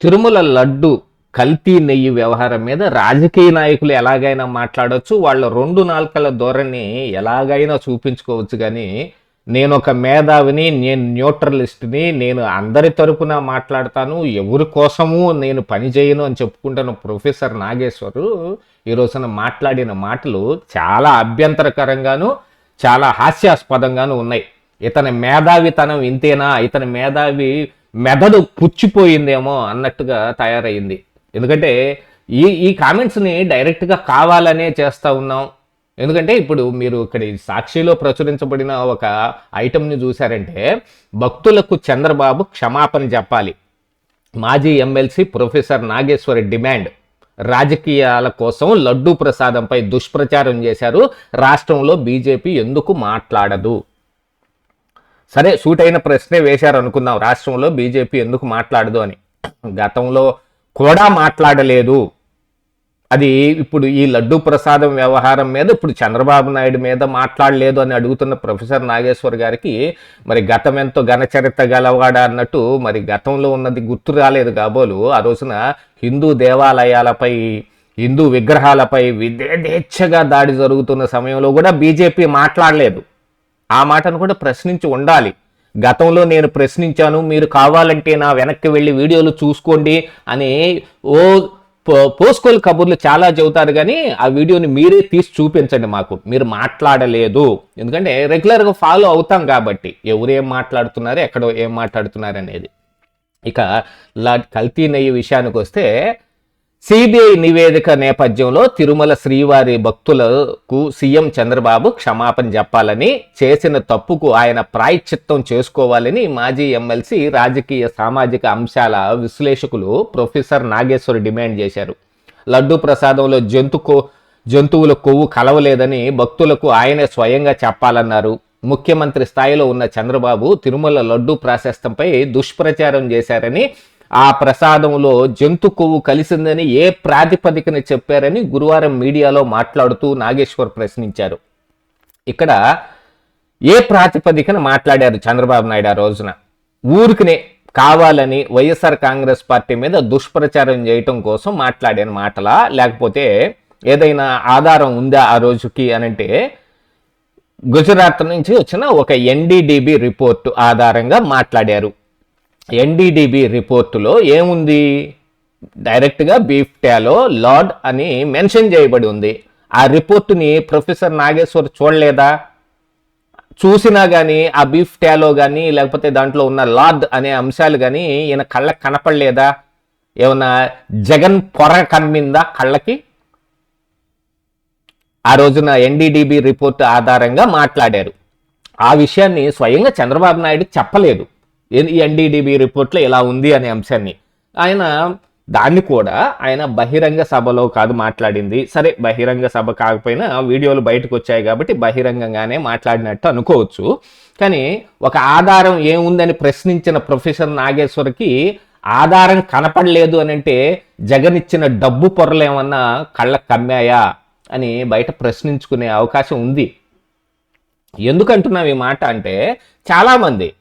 తిరుమల లడ్డు కల్తీ నెయ్యి వ్యవహారం మీద రాజకీయ నాయకులు ఎలాగైనా మాట్లాడవచ్చు వాళ్ళ రెండు నాలుకల ధోరణి ఎలాగైనా చూపించుకోవచ్చు కానీ నేను ఒక మేధావిని నేను న్యూట్రలిస్ట్ని నేను అందరి తరపున మాట్లాడతాను ఎవరి కోసము నేను పని చేయను అని చెప్పుకుంటున్న ప్రొఫెసర్ నాగేశ్వరు ఈ రోజున మాట్లాడిన మాటలు చాలా అభ్యంతరకరంగాను చాలా హాస్యాస్పదంగాను ఉన్నాయి. ఇతని మేధావితనం ఇంతేనా? ఇతని మేధావి మెదడు పుచ్చిపోయిందేమో అన్నట్టుగా తయారైంది. ఎందుకంటే ఈ ఈ కామెంట్స్ని డైరెక్ట్గా కావాలనే చేస్తూ ఉన్నాం. ఎందుకంటే ఇప్పుడు మీరు ఇక్కడ ఈ సాక్షిలో ప్రచురించబడిన ఒక ఐటమ్ని చూశారంటే భక్తులకు చంద్రబాబు క్షమాపణ చెప్పాలి. మాజీ ఎమ్మెల్సీ ప్రొఫెసర్ నాగేశ్వరి డిమాండ్. రాజకీయాల కోసం లడ్డూ ప్రసాదంపై దుష్ప్రచారం చేశారు. రాష్ట్రంలో బీజేపీ ఎందుకు మాట్లాడదు? సరే సూట్ అయిన ప్రశ్నే వేశారు అనుకుందాం రాష్ట్రంలో బీజేపీ ఎందుకు మాట్లాడదు అని. గతంలో కూడా మాట్లాడలేదు. అది ఇప్పుడు ఈ లడ్డు ప్రసాదం వ్యవహారం మీద ఇప్పుడు చంద్రబాబు నాయుడు మీద మాట్లాడలేదు అని అడుగుతున్న ప్రొఫెసర్ నాగేశ్వర్ గారికి మరి గతం ఎంతో ఘనచరిత్ర గలవాడ అన్నట్టు మరి గతంలో ఉన్నది గుర్తు రాలేదు కాబోలు. ఆ రోజున హిందూ దేవాలయాలపై హిందూ విగ్రహాలపై విదేచ్ఛగా దాడి జరుగుతున్న సమయంలో కూడా బీజేపీ మాట్లాడలేదు. ఆ మాటను కూడా ప్రశ్నించి ఉండాలి. గతంలో నేను ప్రశ్నించాను మీరు కావాలంటే నా వెనక్కి వెళ్ళి వీడియోలు చూసుకోండి అని ఓ పో- కబుర్లు చాలా చెబుతారు కానీ ఆ వీడియోని మీరే తీసి చూపించండి మాకు. మీరు మాట్లాడలేదు. ఎందుకంటే రెగ్యులర్గా ఫాలో అవుతాం కాబట్టి. ఎవరు ఏం మాట్లాడుతున్నారు ఎక్కడో ఏం మాట్లాడుతున్నారు అనేది. ఇక లా కల్తీ నెయ్యి విషయానికి వస్తే సిబిఐ నివేదిక నేపథ్యంలో తిరుమల శ్రీవారి భక్తులకు సీఎం చంద్రబాబు క్షమాపణ చెప్పాలని చేసిన తప్పుకు ఆయన ప్రాయశ్చిత్తం చేసుకోవాలని మాజీ ఎమ్మెల్సీ రాజకీయ సామాజిక అంశాల విశ్లేషకులు ప్రొఫెసర్ నాగేశ్వర్ డిమాండ్ చేశారు. లడ్డు ప్రసాదంలో జంతు కో జంతువుల కొవ్వు కలవలేదని భక్తులకు ఆయనే స్వయంగా చెప్పాలన్నారు. ముఖ్యమంత్రి స్థాయిలో ఉన్న చంద్రబాబు తిరుమల లడ్డు ప్రాశస్తంపై దుష్ప్రచారం చేశారని ఆ ప్రసాదంలో జంతు కొవ్వు కలిసిందని ఏ ప్రాతిపదికన చెప్పారని గురువారం మీడియాలో మాట్లాడుతూ నాగేశ్వర్ ప్రశ్నించారు. ఇక్కడ ఏ ప్రాతిపదికన మాట్లాడారు చంద్రబాబు నాయుడు ఆ రోజున? ఊరికినే కావాలని వైఎస్ఆర్ కాంగ్రెస్ పార్టీ మీద దుష్ప్రచారం చేయటం కోసం మాట్లాడాను మాటలా? లేకపోతే ఏదైనా ఆధారం ఉందా ఆ రోజుకి అనంటే గుజరాత్ నుంచి వచ్చిన ఒక ఎన్డీడీబీ రిపోర్టు ఆధారంగా మాట్లాడారు. ఎన్డీడీబీ రిపోర్టులో ఏముంది? డైరెక్ట్గా బీఫ్టాలో లార్డ్ అని మెన్షన్ చేయబడి ఉంది. ఆ రిపోర్టుని ప్రొఫెసర్ నాగేశ్వర్ చూడలేదా? చూసినా కానీ ఆ బీఫ్ ట్యాలో కానీ లేకపోతే దాంట్లో ఉన్న లార్డ్ అనే అంశాలు కానీ ఈయన కళ్ళకి కనపడలేదా? ఏమన్నా జగన్ పొర కమ్మిందా కళ్ళకి? ఆ రోజున ఎన్డీడీబీ రిపోర్ట్ ఆధారంగా మాట్లాడారు. ఆ విషయాన్ని స్వయంగా చంద్రబాబు నాయుడు చెప్పలేదు. ఎన్డీడీబీ రిపోర్ట్లో ఇలా ఉంది అనే అంశాన్ని. ఆయన దాన్ని కూడా ఆయన బహిరంగ సభలో కాదు మాట్లాడింది. సరే బహిరంగ సభ కాకపోయినా వీడియోలు బయటకు వచ్చాయి కాబట్టి బహిరంగంగానే మాట్లాడినట్టు అనుకోవచ్చు. కానీ ఒక ఆధారం ఏముందని ప్రశ్నించిన ప్రొఫెసర్ నాగేశ్వర్కి ఆధారం కనపడలేదు అని అంటే జగన్ ఇచ్చిన డబ్బు పొరలేమన్నా కళ్ళ కళ్ళకు కమ్మాయా అని బయట ప్రశ్నించుకునే అవకాశం ఉంది. ఎందుకంటున్నాం ఈ మాట అంటే చాలామంది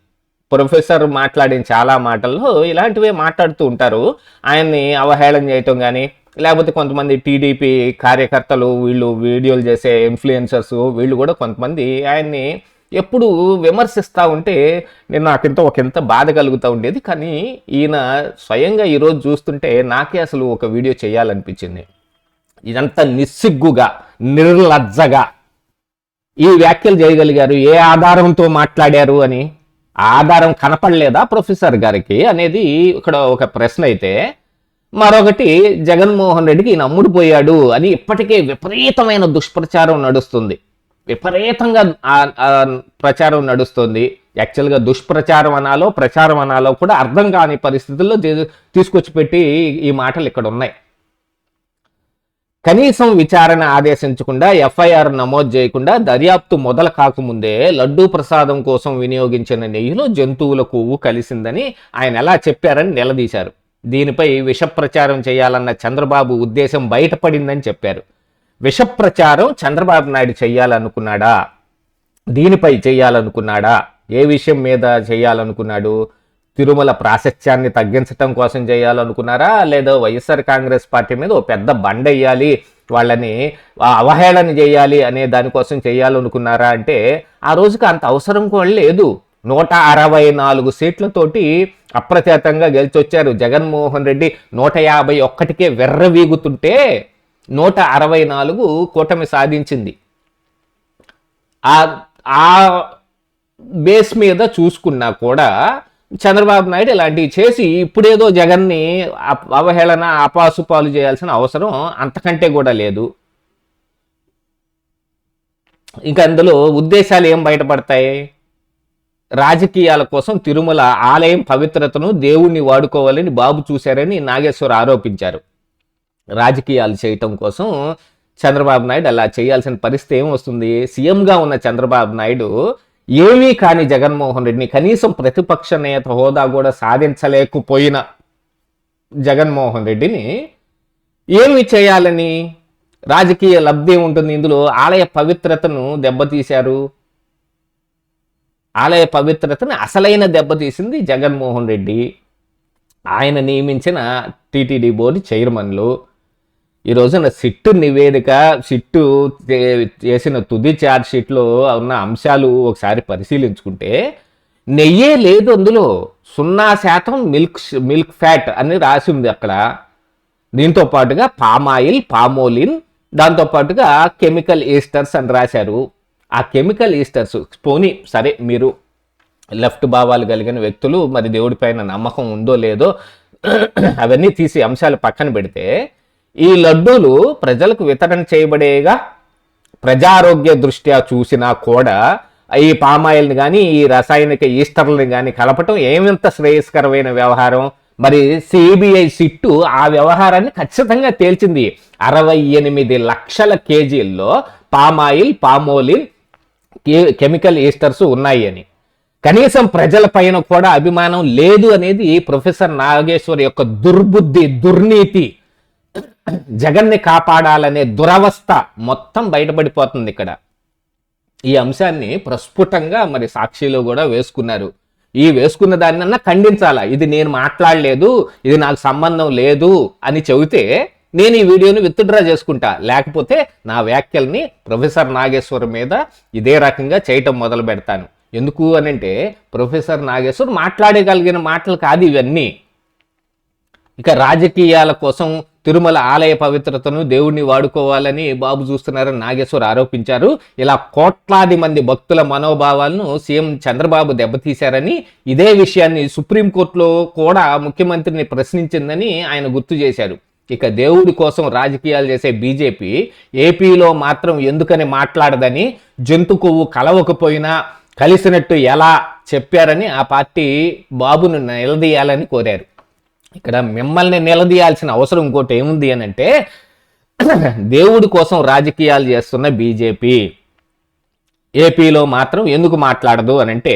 ప్రొఫెసర్ మాట్లాడిన చాలా మాటల్లో ఇలాంటివే మాట్లాడుతూ ఉంటారు. ఆయన్ని అవహేళన చేయటం కానీ లేకపోతే కొంతమంది టీడీపీ కార్యకర్తలు వీళ్ళు వీడియోలు చేసే ఇన్ఫ్లుయెన్సర్స్ వీళ్ళు కూడా కొంతమంది ఆయన్ని ఎప్పుడు విమర్శిస్తూ ఉంటే నేను నాకింత ఒకంత బాధ కలుగుతూ ఉండేది. కానీ ఈయన స్వయంగా ఈరోజు చూస్తుంటే నాకే అసలు ఒక వీడియో చేయాలనిపించింది. ఇదంతా నిస్సిగ్గుగా నిర్లజ్జగా ఈ వ్యాఖ్యలు చేయగలిగారు ఏ ఆధారంతో మాట్లాడారు అని ఆధారం కనపడలేదా ప్రొఫెసర్ గారికి అనేది ఇక్కడ ఒక ప్రశ్న అయితే మరొకటి జగన్మోహన్ రెడ్డికి ఈయన అమ్ముడుపోయాడు అని ఇప్పటికే విపరీతమైన దుష్ప్రచారం నడుస్తుంది. విపరీతంగా ప్రచారం నడుస్తుంది. యాక్చువల్గా దుష్ప్రచారం అనాలో ప్రచారం అనాలో కూడా అర్థం కాని పరిస్థితుల్లో తీసుకొచ్చి పెట్టి ఈ మాటలు ఇక్కడ ఉన్నాయి. కనీసం విచారణ ఆదేశించకుండా ఎఫ్ఐఆర్ నమోదు చేయకుండా దర్యాప్తు మొదలు కాకముందే లడ్డూ ప్రసాదం కోసం వినియోగించిన నెయ్యిలో జంతువుల కొవ్వు కలిసిందని ఆయన ఎలా చెప్పారని నిలదీశారు. దీనిపై విష ప్రచారం చేయాలన్న చంద్రబాబు ఉద్దేశం బయటపడిందని చెప్పారు. విష ప్రచారం చంద్రబాబు నాయుడు చేయాలనుకున్నాడా? దీనిపై చేయాలనుకున్నాడా? ఏ విషయం మీద చేయాలనుకున్నాడు? తిరుమల ప్రాశస్త్యాన్ని తగ్గించటం కోసం చేయాలనుకున్నారా? లేదా వైఎస్ఆర్ కాంగ్రెస్ పార్టీ మీద ఓ పెద్ద బండ వేయాలి వాళ్ళని అవహేళన చేయాలి అనే దానికోసం చేయాలనుకున్నారా అంటే ఆ రోజుకి అంత అవసరం కూడా లేదు. నూట అరవై నాలుగు సీట్లతోటి అప్రచేతంగా గెలిచొచ్చారు జగన్మోహన్ రెడ్డి. నూట యాభై ఒక్కటికే వెర్రవీగుతుంటే నూట అరవై నాలుగు కూటమి సాధించింది. ఆ ఆ బేస్ మీద చూసుకున్నా కూడా చంద్రబాబు నాయుడు ఇలాంటివి చేసి ఇప్పుడేదో జగన్ని అవహేళన అపాసుపాలు చేయాల్సిన అవసరం అంతకంటే కూడా లేదు. ఇంకా అందులో ఉద్దేశాలు ఏం బయటపడతాయి? రాజకీయాల కోసం తిరుమల ఆలయం పవిత్రతను దేవుణ్ణి వాడుకోవాలని బాబు చూశారని నాగేశ్వర్ ఆరోపించారు. రాజకీయాలు చేయటం కోసం చంద్రబాబు నాయుడు అలా చేయాల్సిన పరిస్థితి ఏం వస్తుంది? సీఎంగా ఉన్న చంద్రబాబు నాయుడు ఏమీ కాని జగన్మోహన్ రెడ్డిని కనీసం ప్రతిపక్ష నేత హోదా కూడా సాధించలేకపోయిన జగన్మోహన్ రెడ్డిని ఏమి చేయాలని రాజకీయ లబ్ధి ఉంటుంది. ఇందులో ఆలయ పవిత్రతను దెబ్బతీశారు. ఆలయ పవిత్రతను అసలైన దెబ్బతీసింది జగన్మోహన్ రెడ్డి. ఆయన నియమించిన టీటీడీ బోర్డు చైర్మన్లు. ఈ రోజున సిట్టు నివేదిక సిట్టు చేసిన తుది ఛార్జ్ షీట్లో ఉన్న అంశాలు ఒకసారి పరిశీలించుకుంటే నెయ్యే లేదు అందులో. సున్నా శాతం మిల్క్ మిల్క్ ఫ్యాట్ అని రాసి ఉంది అక్కడ. దీంతో పాటుగా పామాయిల్ పామోలిన్ దాంతో పాటుగా కెమికల్ ఈస్టర్స్ అని రాశారు. ఆ కెమికల్ ఈస్టర్స్ పోనీ సరే మీరు లెఫ్ట్ భావాలు కలిగిన వ్యక్తులు మరి దేవుడి పైన నమ్మకం ఉందో లేదో అవన్నీ తీసి అంశాలు పక్కన పెడితే ఈ లడ్డూలు ప్రజలకు వితరణ చేయబడేగా ప్రజారోగ్య దృష్ట్యా చూసినా కూడా ఈ పామాయిల్ని కానీ ఈ రసాయనిక ఈస్టర్లని కానీ కలపటం ఏమింత శ్రేయస్కరమైన వ్యవహారం? మరి సిబిఐ సిట్టు ఆ వ్యవహారాన్ని ఖచ్చితంగా తేల్చింది. అరవై ఎనిమిది లక్షల కేజీల్లో palm oil palmolein chemical esters ఉన్నాయి అని. కనీసం ప్రజల పైన కూడా అభిమానం లేదు అనేది ప్రొఫెసర్ నాగేశ్వర్ యొక్క దుర్బుద్ధి దుర్నీతి. జగన్ని కాపాడాలనే దురవస్థ మొత్తం బయటపడిపోతుంది ఇక్కడ. ఈ అంశాన్ని ప్రస్ఫుటంగా మరి సాక్షిలో కూడా వేసుకున్నారు. ఈ వేసుకున్న దానినన్నా ఖండించాలా? ఇది నేను మాట్లాడలేదు ఇది నాకు సంబంధం లేదు అని చెబితే నేను ఈ వీడియోని విత్డ్రా చేసుకుంటా. లేకపోతే నా వ్యాఖ్యల్ని ప్రొఫెసర్ నాగేశ్వర్ మీద ఇదే రకంగా చేయటం మొదలు పెడతాను. ఎందుకు అని అంటే ప్రొఫెసర్ నాగేశ్వర్ మాట్లాడగలిగిన మాటలు కాదు ఇవన్నీ. ఇక రాజకీయాల కోసం తిరుమల ఆలయ పవిత్రతను దేవుణ్ణి వాడుకోవాలని బాబు చూస్తున్నారని నాగేశ్వర్ ఆరోపించారు. ఇలా కోట్లాది మంది భక్తుల మనోభావాలను సీఎం చంద్రబాబు దెబ్బతీశారని ఇదే విషయాన్ని సుప్రీంకోర్టులో కూడా ముఖ్యమంత్రిని ప్రశ్నించిందని ఆయన గుర్తు చేశారు. ఇక దేవుడి కోసం రాజకీయాలు చేసే బీజేపీ ఏపీలో మాత్రం ఎందుకని మాట్లాడదని జంతు కొవ్వు కలవకపోయినా కలిసినట్టు ఎలా చెప్పారని ఆ పార్టీ బాబును నిలదీయాలని కోరారు. ఇక్కడ మిమ్మల్ని నిలదీయాల్సిన అవసరం ఇంకోటి ఏముంది అని అంటే దేవుడి కోసం రాజకీయాలు చేస్తున్న బీజేపీ. ఏపీలో మాత్రం ఎందుకు మాట్లాడదు అని అంటే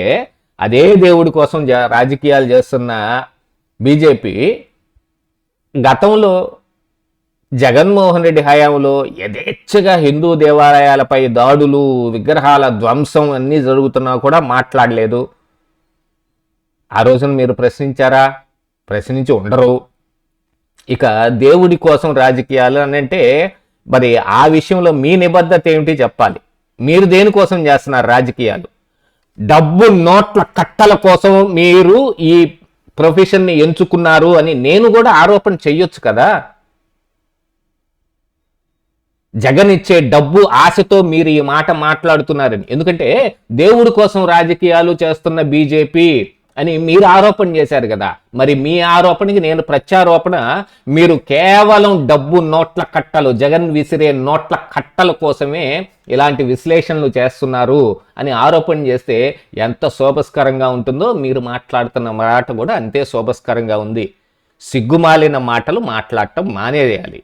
అదే దేవుడి కోసం రాజకీయాలు చేస్తున్న బీజేపీ గతంలో జగన్మోహన్ రెడ్డి హయాంలో యథేచ్ఛగా హిందూ దేవాలయాలపై దాడులు విగ్రహాల ధ్వంసం అన్నీ జరుగుతున్నా కూడా మాట్లాడలేదు. ఆ రోజున మీరు ప్రశ్నించారా? ప్రశ్నించి ఉండరు. ఇక దేవుడి కోసం రాజకీయాలు అని అంటే మరి ఆ విషయంలో మీ నిబద్ధత ఏమిటి చెప్పాలి? మీరు దేనికోసం చేస్తున్నారు రాజకీయాలు? డబ్బు నోట్ల కట్టల కోసం మీరు ఈ ప్రొఫెషన్ని ఎంచుకున్నారు అని నేను కూడా ఆరోపణ చెయ్యొచ్చు కదా? జగన్ ఇచ్చే డబ్బు ఆశతో మీరు ఈ మాట మాట్లాడుతున్నారని. ఎందుకంటే దేవుడి కోసం రాజకీయాలు చేస్తున్న బీజేపీ అని మీరు ఆరోపణ చేశారు కదా. మరి మీ ఆరోపణకి నేను ప్రత్యారోపణ మీరు కేవలం డబ్బు నోట్ల కట్టలు జగన్ విసిరే నోట్ల కట్టల కోసమే ఇలాంటి విశ్లేషణలు చేస్తున్నారు అని ఆరోపణ చేస్తే ఎంత శోభస్కరంగా ఉంటుందో మీరు మాట్లాడుతున్న మాట కూడా అంతే శోభస్కరంగా ఉంది. సిగ్గుమాలిన మాటలు మాట్లాడటం మానేయాలి.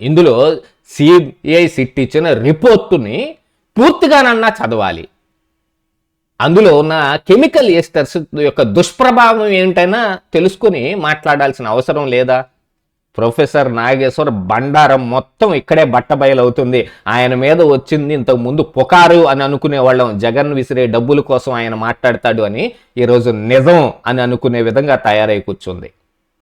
ఇందులో సిబిఐ సిట్ ఇచ్చిన రిపోర్టుని పూర్తిగానన్నా చదవాలి. అందులో ఉన్న కెమికల్ ఎస్టర్స్ యొక్క దుష్ప్రభావం ఏంటైనా తెలుసుకొని మాట్లాడాల్సిన అవసరం లేదా? ప్రొఫెసర్ నాగేశ్వర్ బండారం మొత్తం ఇక్కడే బట్టబయలవుతుంది ఆయన మీద వచ్చింది ఇంతకు ముందు పుకారు అని అనుకునే వాళ్ళం. జగన్ విసిరే డబ్బుల కోసం ఆయన మాట్లాడతాడు అని ఈరోజు నిజం అని అనుకునే విధంగా తయారై కూర్చుంది.